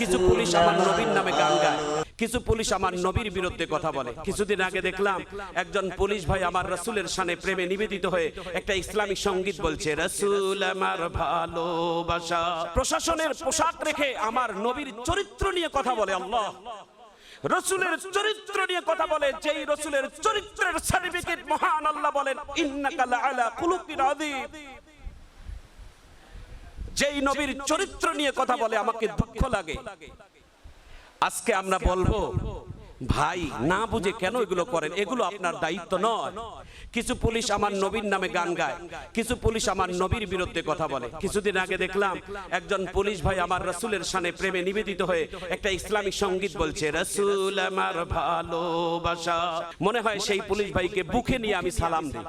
কিছু পুলিশ আমার নবীর নামে গান গায়, কিছু পুলিশ আমার নবীর বিরুদ্ধে কথা বলে। কিছুদিন আগে দেখলাম একজন পুলিশ ভাই আমার রসুলের সানে প্রেমে নিবেদিত হয়ে একটা ইসলামিক সংগীত বলছে, রসুল আমার ভালোবাসা। প্রশাসনের পোশাক রেখে আমার নবীর চরিত্র নিয়ে কথা বলে আল্লাহ। রসুলের চরিত্র নিয়ে কথা বলে, যেই রসুলের চরিত্রের সার্টিফিকেট মহান আল্লাহ বলেন, ইন্নাকা লাআলা খুলুকিন আযীম। যেই নবীর চরিত্র নিয়ে কথা বলে আমাকে দুঃখ লাগে। আজকে আমরা বলব ভাই, না বুঝে কেন এগুলো করেন? এগুলো আপনার দায়িত্ব নয়। কিছু পুলিশ আমার নবীর নামে গান গায়। কিছু পুলিশ আমার নবীর বিরুদ্ধে কথা বলে। কিছুদিন আগে দেখলাম একজন পুলিশ ভাই আমার রসুলের সানে প্রেমে নিবেদিত হয়ে একটা ইসলামিক সংগীত বলছে, রসুল আমার ভালোবাসা। মনে হয় সেই পুলিশ ভাইকে বুকে নিয়ে আমি সালাম দিই।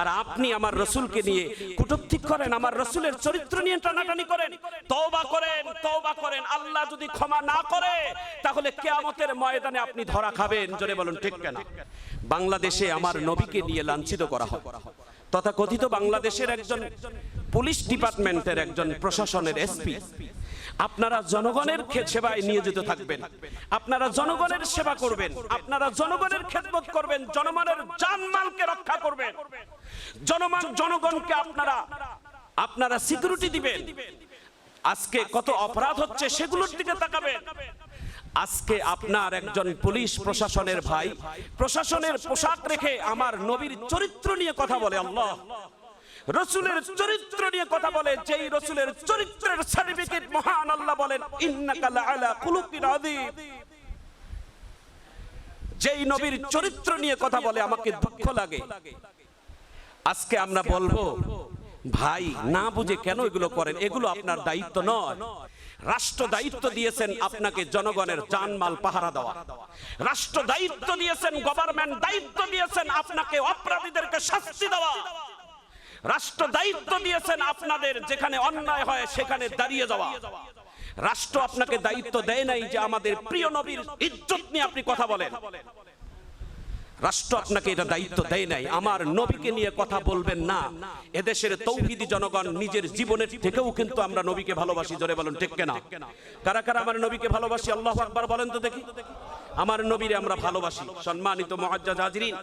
আর আপনি আমার রসুলকে নিয়ে কুটুক্তি করেন, আমার রসুলের চরিত্র নিয়ে টানাটানি করেন। তওবা করেন তওবা করেন। আল্লাহ যদি ক্ষমা না করে, তাহলে কিয়ামতের ময়দানে আপনি ধরা খাবেন, জোরে বলুন, ঠিক কেন? বাংলাদেশে আমার নবীকে নিয়ে লাঞ্ছিত করা হয়। তথা কথিত বাংলাদেশের একজন পুলিশ ডিপার্টমেন্টের একজন প্রশাসনের এসপি। আপনারা জনগণের সেবায় নিয়োজিত থাকবেন। আপনারা জনগণের সেবা করবেন। আপনারা জনগণের খেদমত করবেন। জনগণের জানমালকে রক্ষা করবেন। জনমান, জনগণকে আপনারা আপনারা সিকিউরিটি দিবেন। আজকে কত অপরাধ হচ্ছে সেগুলোর দিকে তাকাবেন। আজকে আপনার একজন পুলিশ প্রশাসনের ভাই, প্রশাসনের পোশাক রেখে আমার নবীর চরিত্র নিয়ে কথা বলে আল্লাহ। রসুলের চরিত্র নিয়ে কথা বলে, যেই রসুলের চরিত্রের সার্টিফিকেট মহান আল্লাহ বলেন, ইন্নাকা লাআলা খুলুকিন আযীম। যেই নবীর চরিত্র নিয়ে কথা বলে, আমাকে দুঃখ লাগে। আজকে আমরা বলব ভাই, না বুঝে কেন এগুলো করেন? এগুলো আপনার দায়িত্ব নয়। রাষ্ট্র দায়িত্ব দিয়েছেন আপনাকে জনগণের জানমাল পাহারা দেওয়া। রাষ্ট্র দায়িত্ব দিয়েছেন, গভর্নমেন্ট দায়িত্ব দিয়েছেন আপনাকে অপরাধীদেরকে শাস্তি দেওয়া। রাষ্ট্র দায়িত্ব দিয়েছেন আপনাদের যেখানে অন্যায় হয় সেখানে দাঁড়িয়ে যাওয়া। রাষ্ট্র আপনাকে দায়িত্ব দেয় নাই যে আমাদের প্রিয় নবীর ইজ্জত নিয়ে আপনি কথা বলেন। রাষ্ট্র আপনাকে এটা দায়িত্ব দেয় নাই। আমার নবীকে নিয়ে কথা বলবেন না। এদেশের তৌহিদি জনগণ নিজের জীবনের থেকেও কিন্তু আমরা নবীকে ভালোবাসি, জোরে বলেন, ঠিক কেনা? কারা কারা আমার নবীকে ভালোবাসি? আল্লাহ আকবার বলেন তো দেখি। আমার নবীরে আমরা ভালোবাসি, সম্মানিত মুআজ্জাজ হাজরিন।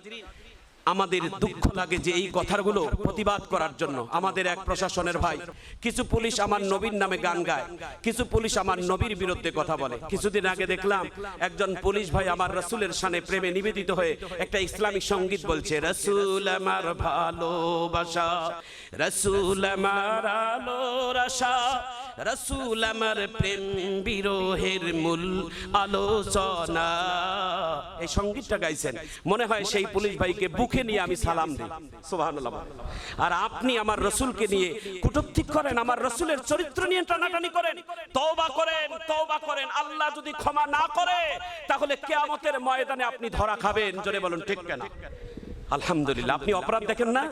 আমাদের দুঃখ লাগে যে এই কথাগুলো প্রতিবাদ করার জন্য। আমাদের এক প্রশাসনের ভাই কিছু পুলিশ আমার নবীর নামে গান গায় কিছু পুলিশ আমার নবীর বিরুদ্ধে কথা বলে। কিছুদিন আগে দেখলাম একজন পুলিশ ভাই আমার রসুলের সানে প্রেমে নিবেদিত হয়ে একটা ইসলামিক সংগীত বলছে রসুল আমার ভালোবাসা রসুল আমার আলোর আশা রসুল আমার প্রেম বিরোহের মূল আলোচনা। এই সঙ্গীতটা গাইছেন। মনে হয় সেই পুলিশ ভাইকে বুকে নিয়ে আমি সালাম দিই। সুবহানাল্লাহ আর আপনি আমার রসুলকে নিয়ে কুটুক্তি করেন, আমার রসুলের চরিত্র নিয়ে টানাটানি করেন, তওবা করেন তওবা করেন। আল্লাহ যদি ক্ষমা না করে, তাহলে কিয়ামতের ময়দানে আপনি ধরা খাবেন। জোরে বলুন, ঠিক কেন? আলহামদুলিল্লাহ, আপনি অপরাধ দেখেন না?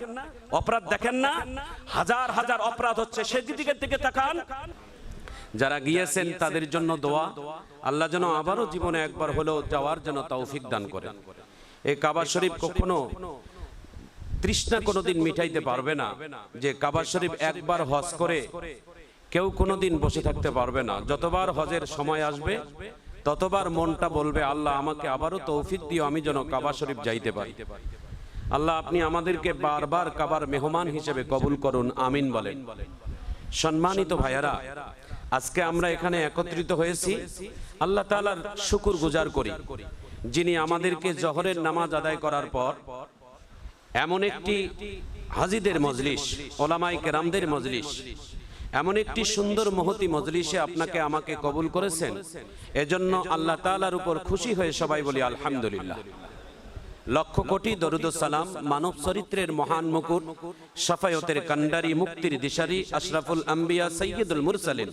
অপরাধ দেখেন না? হাজার হাজার অপরাধ হচ্ছে। সেদিকের দিকে তাকান। যারা গিয়েছেন, তাদের জন্য দোয়া। আল্লাহ যেন আবারও জীবনে একবার হলেও যাওয়ার জন্য তৌফিক দান করেন। এই কাবা শরীফ কখনো তৃষ্ণা কোনোদিন মিটাইতে পারবে না, যে কাবা শরীফ একবার হজ করে কেউ কোনোদিন বসে থাকতে পারবে না। যতবার হজের সময় আসবে, ততবার মনটা বলবে, আল্লাহ, আমাকে আবারও তৌফিক দিও, আমি যেন কাবা শরীফ যাইতে পারি। আল্লাহ, আপনি আমাদেরকে বারবার কাবার মেহমান হিসেবে কবুল করুন, আমিন বলেন। সম্মানিত ভাইয়ারা, আজকে আমরা এখানে একত্রিত হয়েছি। আল্লাহ তাআলার শুকুর গুজার করি। যিনি আমাদেরকে জহরের নামাজ আদায় করার পর এমন একটি হাজিদের মজলিস ওলামাই কেরামদের মজলিস, এমন একটি সুন্দর মহতি মজলিসে আপনাকে আমাকে কবুল করেছেন। এজন্য আল্লাহ তালার উপর খুশি হয়ে সবাই বলি আলহামদুলিল্লাহ। লক্ষ কোটি দরুদ সালাম মানব চরিত্রের মহান মুকুট সাফায়তের কান্ডারি মুক্তির দিশারি আশরাফুল আম্বিয়া সৈয়দুল মুরসালিন,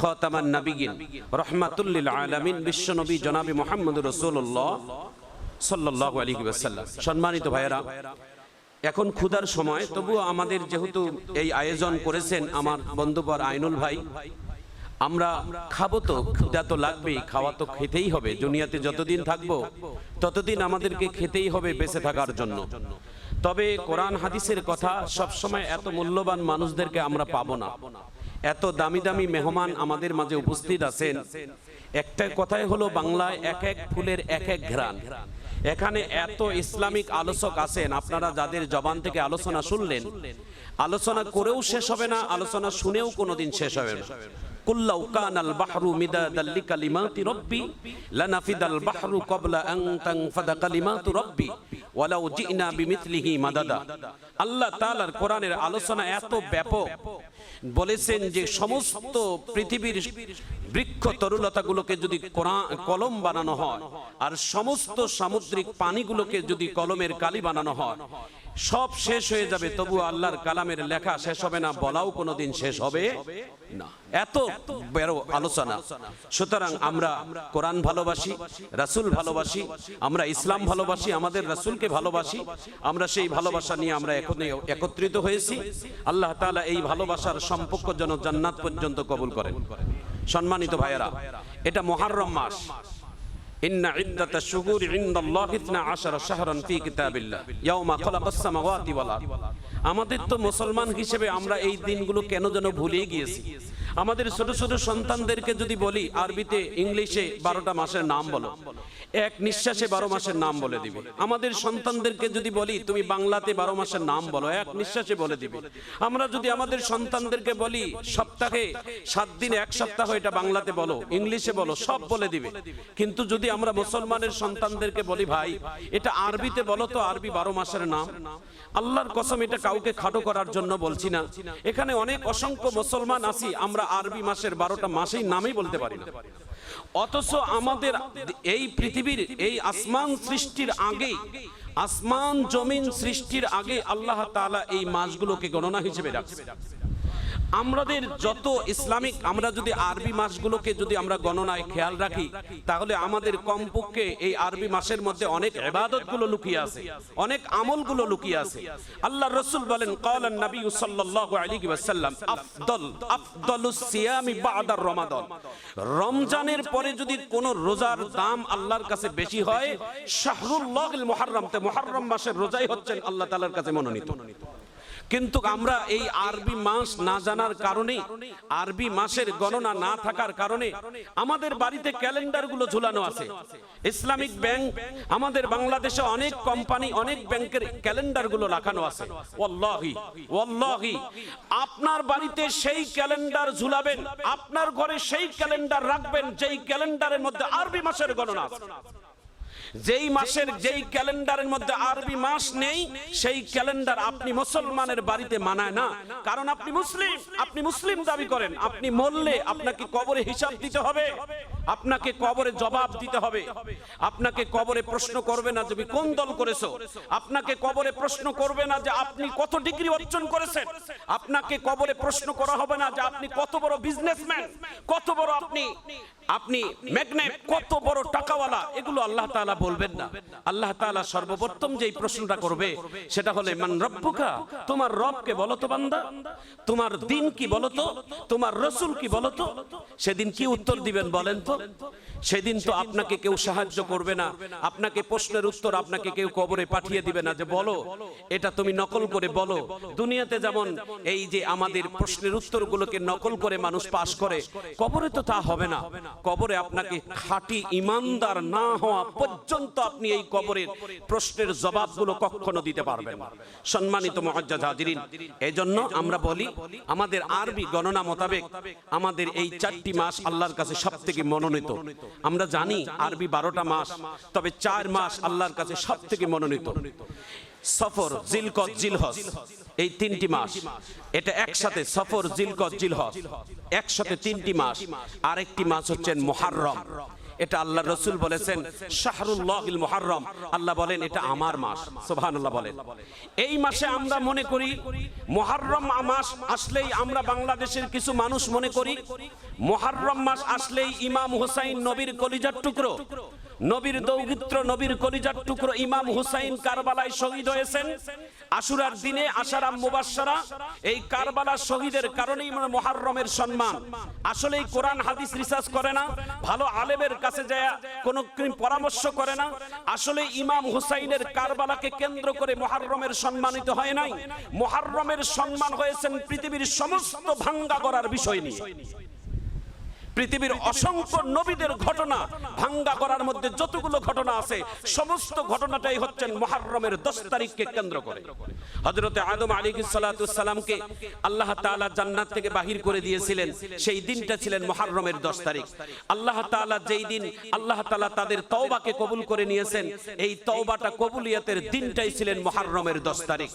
খতামান নাবিগিন রহমাতুল্লিল আলামিন বিশ্বনবী জনাবি মোহাম্মদ রসুল্লাহ সাল্লাল্লাহু আলাইহি ওয়াসাল্লাম। সম্মানিত ভাইয়েরা, এখন ক্ষুধার সময়, তবুও আমাদের যেহেতু এই আয়োজন করেছেন আমার বন্ধুবর আইনুল ভাই আমরা খাব তো ক্ষুধা তো লাগবেই, খাওয়া তো খেতেই হবে, দুনিয়াতে যতদিন থাকব, ততদিন আমাদেরকে খেতেই হবে বেঁচে থাকার জন্য। তবে কোরআন হাদিসের কথা সবসময় এত মূল্যবান মানুষদেরকে আমরা পাবো না। এত দামি দামি মেহমান আমাদের মাঝে উপস্থিত আছেন। একটা কথাই হলো বাংলায় এক এক ফুলের এক এক ঘ্রাণ। এখানে এত ইসলামিক আলোচক আছেন, আপনারা যাদের জবান থেকে আলোচনা শুনলেন, আলোচনা করেও শেষ হবে না, আলোচনা শুনেও কোনোদিন শেষ হবে না। কুল্লাউ কানাল বাহরু আল্লাহ আলোচনা এত ব্যাপক, বলেছেন যে সমস্ত পৃথিবীর বৃক্ষ তরুলতাগুলোকে যদি কলম বানানো হয়, আর সমস্ত সামুদ্রিক পানিগুলোকে যদি কলমের কালি বানানো হয় সব শেষ হয়ে যাবে, তবু আল্লাহর কালামের লেখা শেষ হবে না, বলাও কোনোদিন শেষ হবে না। এত বড় আলোচনা। সুতরাং আমরা কোরআন ভালোবাসি, রাসূল ভালোবাসি, আমরা ইসলাম ভালোবাসি, আমাদের রাসূলকে ভালোবাসি, আমরা সেই ভালোবাসা নিয়ে আমরা এখন একত্রিত হয়েছি। আল্লাহ তাআলা এই ভালোবাসার সম্পর্ক যেন জান্নাত পর্যন্ত কবুল করেন। সম্মানিত ভাইয়েরা, এটা মুহররম মাস। إن عدة الشهور عند الله اثنا عشر شهرا في كتاب الله يوم خلق السماوات والأرض আমাদের তো মুসলমান হিসেবে আমরা এই দিনগুলো কেন যেন ভুলে গিয়েছি আমাদের ছোট ছোট সন্তানদেরকে যদি বলি আরবিতে ইংলিশে বারোটা মাসের নাম বলো এক নিঃশ্বাসে বারো মাসের নাম বলে দিবে। আমাদের সন্তানদেরকে যদি বলি, তুমি বাংলাতে বারো মাসের নাম বলো, এক নিঃশ্বাসে বলে দিবে। আমরা যদি আমাদের সন্তানদেরকে বলি, সপ্তাহে সাত দিন, এক সপ্তাহ এটা বাংলাতে বলো, ইংলিশে বলো, সব বলে দিবে। কিন্তু যদি আমরা মুসলমানের সন্তানদেরকে বলি, ভাই, এটা আরবিতে বলো তো, আরবি বারো মাসের নাম। আল্লাহর কসম, এটা কাউকে খাটো করার জন্য বলছি না। এখানে অনেক অসংখ্য মুসলমান আছি, আমরা আরবি মাসের বারোটা মাসেই নামই বলতে পারি না। অথচ আমাদের এই পৃথিবীর এই আসমান সৃষ্টির আগে আসমান জমিন সৃষ্টির আগে আল্লাহ তালা এই মাছগুলোকে গণনা হিসেবে রাখছে। আমাদের যত ইসলামিক, আমরা যদি আরবি মাসগুলোকে যদি আমরা গণনায় খেয়াল রাখি, তাহলে আমাদের কমপক্ষে এই আরবি মাসের মধ্যে অনেক ইবাদতগুলো লুকিয়ে আছে, অনেক আমলগুলো লুকিয়ে আছে। আল্লাহ রসুল বলেন কালান নবী সাল্লাল্লাহু আলাইহি ওয়াসাল্লাম, আফদল, আফদলুস সিয়ামি বাদার রমাদান। রমজানের পরে যদি কোন রোজার দাম আল্লাহর কাছে বেশি হয় শাহরুল্লাহিল মুহাররম তে মুহাররম মাসের রোজাই হচ্ছেন আল্লাহ তাআলার কাছে মনোনীত। কিন্তু আমরা এই আরবি মাস না জানার কারণে, আরবি মাসের গণনা না থাকার কারণে আমাদের বাড়িতে ক্যালেন্ডারগুলো ঝুলানো আছে। ইসলামিক ব্যাংক, আমাদের বাংলাদেশে অনেক কোম্পানি, অনেক ব্যাংকের ক্যালেন্ডারগুলো রাখানো আছে। আপনার বাড়িতে সেই ক্যালেন্ডার ঝুলাবেন, আপনার ঘরে সেই ক্যালেন্ডার রাখবেন, যেই ক্যালেন্ডারের মধ্যে আরবি মাসের গণনা আছে। যেই মাসের যেই ক্যালেন্ডারের মধ্যে আরবি মাস নেই সেই ক্যালেন্ডার আপনি মুসলমানের বাড়িতে মানায় না। কারণ আপনি মুসলিম আপনি মুসলিম দাবি করেন আপনি মরলে আপনাকে কবরে হিসাব দিতে হবে আপনাকে কবরে জবাব দিতে হবে। আপনাকে কবরে প্রশ্ন করবে না তুমি কোন দল করেছ। আপনাকে কবরে প্রশ্ন করবে না যে আপনি কত ডিগ্রি অর্জন করেছেন। আপনাকে কবরে প্রশ্ন করা হবে না যে আপনি কত বড় বিজনেসম্যান কত বড় আপনি আপনি ম্যাগনেট কত বড় টাকাওয়ালা এগুলো আল্লাহ তাআলা বলবেন না। আল্লাহ তাআলা সর্বপ্রথম যেই প্রশ্নটা করবে, সেটা হলে, মান রব্বুকা? তোমার রবকে বলো তো বান্দা? তোমার দিন কি বলো তো? তোমার রসুল কি বলো তো? সেদিন কি উত্তর দিবেন বলেন তো? সেদিন তো আপনাকে কেউ সাহায্য করবে না। আপনাকে প্রশ্নের উত্তর আপনাকে কেউ কবরে পাঠিয়ে দিবে না যে, বলো, এটা তুমি নকল করে বলো। দুনিয়াতে যেমন এই যে আমাদের প্রশ্নের উত্তরগুলোকে নকল করে মানুষ পাশ করে, কবরে তো তা হবে না। কবরে আপনাকে খাঁটি ইমানদার না হওয়া পর্যন্ত আপনি এই কবরের প্রশ্নের জবাবগুলো কখনো দিতে পারবেন সম্মানিত মহাজ্জাদ হাজিরিন এই জন্য আমরা বলি, আমাদের আরবি গণনা মোতাবেক আমাদের এই চারটি মাস আল্লাহর কাছে সব থেকে মনোনীত। আমরা জানি আরবি বারোটা মাস, তবে চার মাস আল্লাহর কাছে সব থেকে মনোনীত। সফর জিলকত জিলহজ, এই তিনটি মাস। এটা একসাথে সফর জিলকত জিলহজ, একসাথে তিনটি মাস। আরেকটি মাস হচ্ছেন মুহাররম। এটা আল্লাহ রসুল বলেছেন শাহরুল্লাহিল মুহাররম। আল্লাহ বলেন এটা আমার মাস। সুবহানাল্লাহ বলেন। এই মাসে আমরা মনে করি মুহাররম মাস আসলেই আমরা বাংলাদেশের কিছু মানুষ মনে করি মুহাররম মাস আসলেই ইমাম হুসাইন নবীর কলিজার টুকরো। নবীর দৌহিত্র নবীর কলিজার টুকরো ইমাম হুসাইন কারবালায় শহীদ হয়েছেন। আশুরার দিনে আশারাম মুবাশশারা, এই কারবালা শহীদের কারণেই মানে মুহাররমের সম্মান। আসলে এই কোরআন হাদিস রিসার্চ করে না, ভালো আলেমের কাছে যায়, কোনো পরামর্শ করে না। আসলে ইমাম হুসাইনের কারবালাকে কেন্দ্র করে মুহাররমের সম্মানিত হয় নাই। মুহাররমের সম্মান হয়েছেন পৃথিবীর সমস্ত ভাঙ্গা করার বিষয় নিয়ে। পৃথিবীর অসংখ্য নবীদের ঘটনা ভাঙ্গা করার মধ্যে যতগুলো ঘটনা আছে, সমস্ত ঘটনাটাই হচ্ছেন মুহাররমের দশ তারিখকে কেন্দ্র করে। হজরতে আদম আলী সালাতামকে আল্লাহ তাআলা জান্নাত থেকে বাহির করে দিয়েছিলেন, সেই দিনটা ছিলেন মুহাররমের দশ তারিখ। আল্লাহ তাআলা যেই দিন আল্লাহ তাআলা তাদের তওবাকে কবুল করে নিয়েছেন, এই তওবাটা কবুলিয়াতের দিনটাই ছিলেন মুহাররমের দশ তারিখ।